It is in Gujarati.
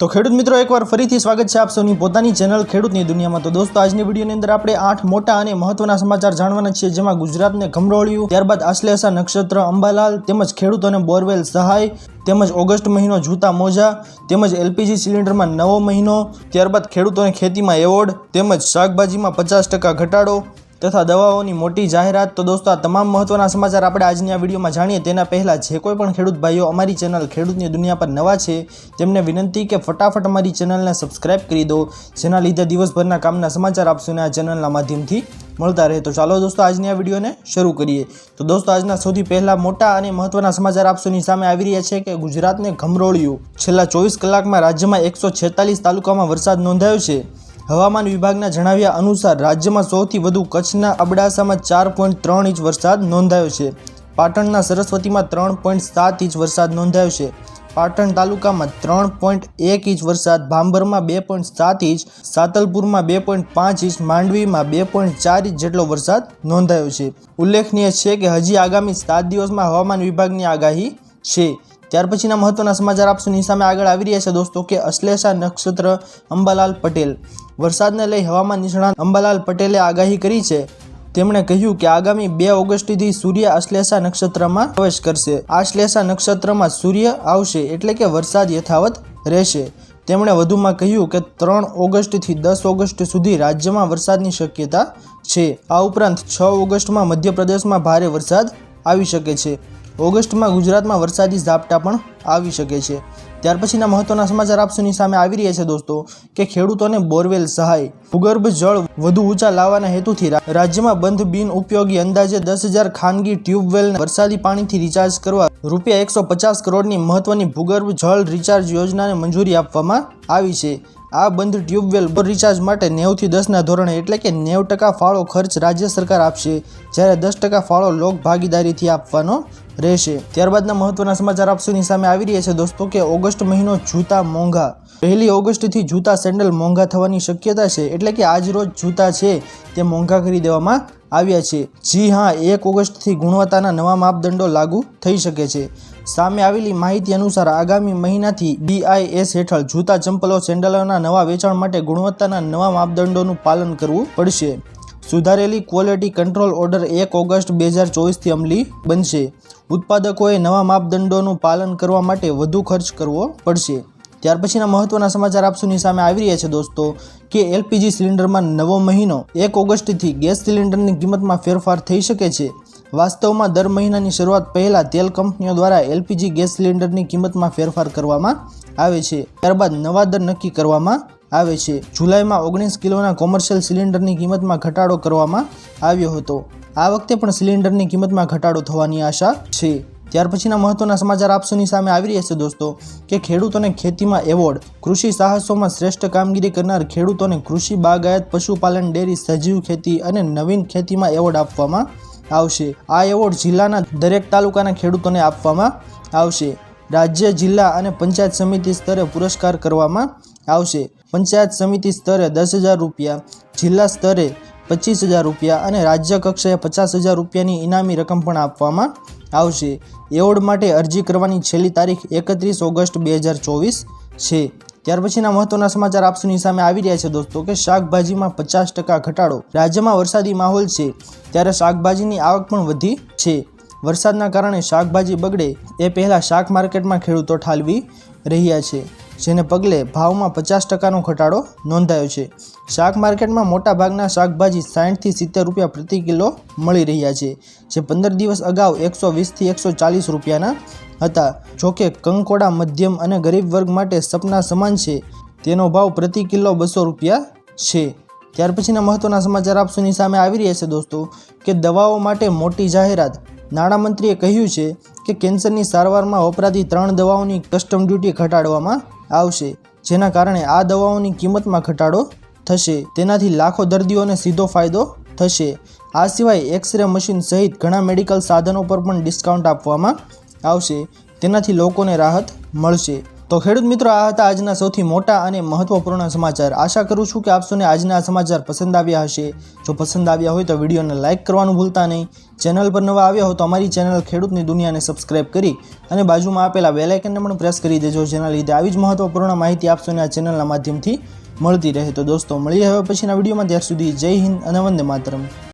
તો ખેડૂત મિત્રો, એકવાર ફરીથી સ્વાગત છે આપ સૌની પોતાની ચેનલ ખેડૂતની દુનિયામાં. તો દોસ્તો, આજની વિડીયોની અંદર આપણે આઠ મોટા અને મહત્વના સમાચાર જાણવાના છીએ, જેમાં ગુજરાતને ગમરોળ્યું ત્યારબાદ આશ્લેષા નક્ષત્ર, અંબાલાલ તેમજ ખેડૂતોને બોરવેલ સહાય, તેમજ ઓગસ્ટ મહિનો જૂતા મોજા, તેમજ એલપીજી સિલિન્ડરમાં નવો મહિનો, ત્યારબાદ ખેડૂતોને ખેતીમાં એવોર્ડ, તેમજ શાકભાજીમાં પચાસ ઘટાડો તથા દવાઓની મોટી જાહેરાત તો દોસ્તો આ તમામ મહત્વના સમાચાર આપણે આજની આ વિડીયોમાં જાણીએ તેના પહેલાં જે કોઈ પણ ખેડૂત ભાઈઓ અમારી ચેનલ ખેડૂતની દુનિયા પર નવા છે તેમને વિનંતી કે ફટાફટ અમારી ચેનલને સબસ્ક્રાઇબ કરી દો, જેના લીધે દિવસભરના કામના સમાચાર આપશો અને આ ચેનલના માધ્યમથી મળતા રહે. તો ચાલો દોસ્તો આજની આ વિડીયોને શરૂ કરીએ. તો દોસ્તો આજના સૌથી પહેલાં મોટા અને મહત્વના સમાચાર આપસોની સામે આવી રહ્યા છે કે ગુજરાતને ઘમરોળ્યું છેલ્લા ચોવીસ કલાકમાં રાજ્યમાં એકસો તાલુકામાં વરસાદ નોંધાયો છે. હવામાન વિભાગના જણાવ્યા અનુસાર રાજ્યમાં સૌથી વધુ કચ્છના અબડાસામાં ચાર પોઈન્ટ ત્રણ ઇંચ વરસાદ નોંધાયો છે. પાટણના સરસ્વતીમાં ત્રણ પોઈન્ટ સાત ઇંચ વરસાદ નોંધાયો છે. પાટણ તાલુકામાં ત્રણ પોઈન્ટ એક ઇંચ વરસાદ, ભાંભરમાં બે પોઈન્ટ સાત ઇંચ, સાતલપુરમાં બે પોઈન્ટ પાંચ ઇંચ, માંડવીમાં બે પોઈન્ટ ચાર ઇંચ જેટલો વરસાદ નોંધાયો છે. ઉલ્લેખનીય છે કે હજી આગામી સાત દિવસમાં હવામાન વિભાગની આગાહી છે. ત્યાર પછીના મહત્વના સમાચાર આપસોની સામે આગળ આવી રહ્યા છે દોસ્તો કે અશ્લેષા નક્ષત્ર અંબાલાલ પટેલ. વરસાદને લઈ હવામાન નિષ્ણાત અંબાલાલ પટેલે આગાહી કરી છે. તેમણે કહ્યું કે આગામી બે ઓગસ્ટથી સૂર્ય અશ્લેષા નક્ષત્રમાં પ્રવેશ કરશે. આશ્લેષા નક્ષત્રમાં સૂર્ય આવશે એટલે કે વરસાદ યથાવત રહેશે. તેમણે વધુમાં કહ્યું કે ત્રણ ઓગસ્ટથી દસ ઓગસ્ટ સુધી રાજ્યમાં વરસાદની શક્યતા છે. આ ઉપરાંત છ ઓગસ્ટમાં મધ્યપ્રદેશમાં ભારે વરસાદ આવી શકે છે. ઓગસ્ટમાં ગુજરાતમાં વરસાદી ઝાપટા પણ આવી શકે છે. ત્યાર પછીના મહત્વના સમાચાર આપસોની સામે આવી રહ્યા છે દોસ્તો, કે ખેડૂતોને બોરવેલ સહાય. ભૂગર્ભ જળ વધુ ઊંચા લાવવાના હેતુથી રાજ્યમાં બંધ બિન ઉપયોગી અંદાજે દસ હજાર ખાનગી ટ્યુબવેલને વરસાદી પાણીથી રિચાર્જ કરવા રૂપિયા એકસો પચાસ કરોડની મહત્વની ભૂગર્ભ જળ રિચાર્જ યોજનાને મંજૂરી આપવામાં આવી છે. આ બંધ ટ્યુબવેલ બોર રિચાર્જ માટે નેવથી દસના ધોરણે એટલે કે નેવ ટકા ફાળો ખર્ચ રાજ્ય સરકાર આપશે, જ્યારે દસ ટકા ફાળો લોક ભાગીદારીથી આપવાનો રહેશે. ત્યારબાદના મહત્વના સમાચાર આપસોની સામે આવી રહ્યા છે દોસ્તો કે ઓગસ્ટ મહિનો જૂતા મોંઘા. પહેલી ઓગસ્ટથી જૂતા સેન્ડલ મોંઘા થવાની શક્યતા છે એટલે કે આજ રોજ જૂતા છે તે મોંઘા કરી દેવામાં આવ્યા છે. જી હા, એક ઓગસ્ટથી ગુણવત્તાના નવા માપદંડો લાગુ થઈ શકે છે. સામે આવેલી માહિતી અનુસાર આગામી મહિનાથી બીઆઈએસ હેઠળ જૂતા ચંપલો, સેન્ડલોના નવા વેચાણ માટે ગુણવત્તાના નવા માપદંડોનું પાલન કરવું પડશે. સુધારેલી ક્વોલિટી કંટ્રોલ ઓર્ડર એક ઓગસ્ટ બે હજાર ચોવીસથી અમલી બનશે. ઉત્પાદકોએ નવા માપદંડોનું પાલન કરવા માટે વધુ ખર્ચ કરવો પડશે. ત્યાર પછીના મહત્વના સમાચાર આપસોની સામે આવી રહ્યા છે દોસ્તો. કે એલપીજી સિલિન્ડરમાં નવો મહિનો એક ઓગસ્ટથી ગેસ સિલિન્ડરની કિંમતમાં ફેરફાર થઈ શકે છે. વાસ્તવમાં દર મહિનાની શરૂઆત પહેલાં તેલ કંપનીઓ દ્વારા એલપીજી ગેસ સિલિન્ડરની કિંમતમાં ફેરફાર કરવામાં આવે છે. ત્યારબાદ નવા દર નક્કી કરવામાં આવે છે. જુલાઈમાં ઓગણીસ કિલોના કોમર્શિયલ સિલિન્ડરની કિંમતમાં ઘટાડો કરવામાં આવ્યો હતો. આ વખતે પણ સિલિન્ડરની કિંમતમાં ઘટાડો થવાની આશા છે. ત્યાર પછીના મહત્વના સમાચાર આપસોની સામે આવી રહ્યા છે દોસ્તો, કે ખેડૂતોને ખેતીમાં એવોર્ડ, કૃષિ સાહસોમાં શ્રેષ્ઠ કામગીરી કરનાર ખેડૂતોને કૃષિ બાગાયત, પશુપાલન, ડેરી, સજીવ ખેતી અને નવીન ખેતીમાં એવોર્ડ આપવામાં આવશે. આ એવોર્ડ જિલ્લાના દરેક તાલુકાના ખેડૂતોને આપવામાં આવશે. રાજ્ય, જિલ્લા અને પંચાયત સમિતિ સ્તરે પુરસ્કાર કરવામાં આવશે. પંચાયત સમિતિ સ્તરે દસ હજાર રૂપિયા, જિલ્લા સ્તરે પચીસ હજાર રૂપિયા અને રાજ્ય કક્ષાએ પચાસ હજાર રૂપિયાની ઇનામી રકમ પણ આપવામાં આવશે. એવોર્ડ માટે અરજી કરવાની છેલ્લી તારીખ એકત્રીસ ઓગસ્ટ બે હજાર ચોવીસ છે. ત્યાર પછીના મહત્વના સમાચાર આપસોની સામે આવી રહ્યા છે દોસ્તો કે શાકભાજીમાં પચાસ ટકા ઘટાડો. રાજ્યમાં વરસાદી માહોલ છે, ત્યારે શાકભાજીની આવક પણ વધી છે. વરસાદના કારણે શાકભાજી બગડે એ પહેલાં શાક માર્કેટમાં ખેડૂતો ઠાલવી રહ્યા છે. જેને પગલે ભાવમાં પચાસ ટકાનો ઘટાડો નોંધાયો છે. શાક માર્કેટમાં મોટા ભાગના શાકભાજી સાઠથી સિત્તેર રૂપિયા પ્રતિ કિલો મળી રહ્યા છે, જે પંદર દિવસ અગાઉ એકસો વીસથી એકસો ચાલીસ રૂપિયાના હતા. જોકે કંકોડા, મધ્યમ અને ગરીબ વર્ગ માટે સપના સમાન છે. તેનો ભાવ પ્રતિ કિલો બસો રૂપિયા છે. ત્યાર પછીના મહત્વના સમાચાર આપશોની સામે આવી રહ્યા છે દોસ્તો, કે દવાઓ માટે મોટી જાહેરાત. નાણામંત્રીએ કહ્યું છે કે કેન્સરની સારવારમાં વપરાતી ત્રણ દવાઓની કસ્ટમ ડ્યુટી ઘટાડવામાં આવશે, જેના કારણે આ દવાઓની કિંમતમાં ઘટાડો થશે. તેનાથી લાખો દર્દીઓને સીધો ફાયદો થશે. આ સિવાય એક્સરે મશીન સહિત ઘણા મેડિકલ સાધનો પર પણ ડિસ્કાઉન્ટ આપવામાં આવશે. તેનાથી લોકોને રાહત મળશે. તો ખેડૂત મિત્રો, આ હતા આજના સૌથી મોટા અને મહત્વપૂર્ણ સમાચાર. આશા કરું છું કે આપ આજના સમાચાર પસંદ આવ્યા હશે. જો પસંદ આવ્યા હોય તો વિડીયોને લાઇક કરવાનું ભૂલતા નહીં. ચેનલ પર નવા આવ્યા હો તો અમારી ચેનલ ખેડૂતની દુનિયાને સબસ્ક્રાઇબ કરી અને બાજુમાં આપેલા બેલાઇકનને પણ પ્રેસ કરી દેજો, જેના લીધે આવી જ મહત્વપૂર્ણ માહિતી આપ આ ચેનલના માધ્યમથી મળતી રહે. તો દોસ્તો મળીએ હવે પછીના વિડીયોમાં, ત્યાર સુધી જય હિન્દ અને વંદે માતરમ.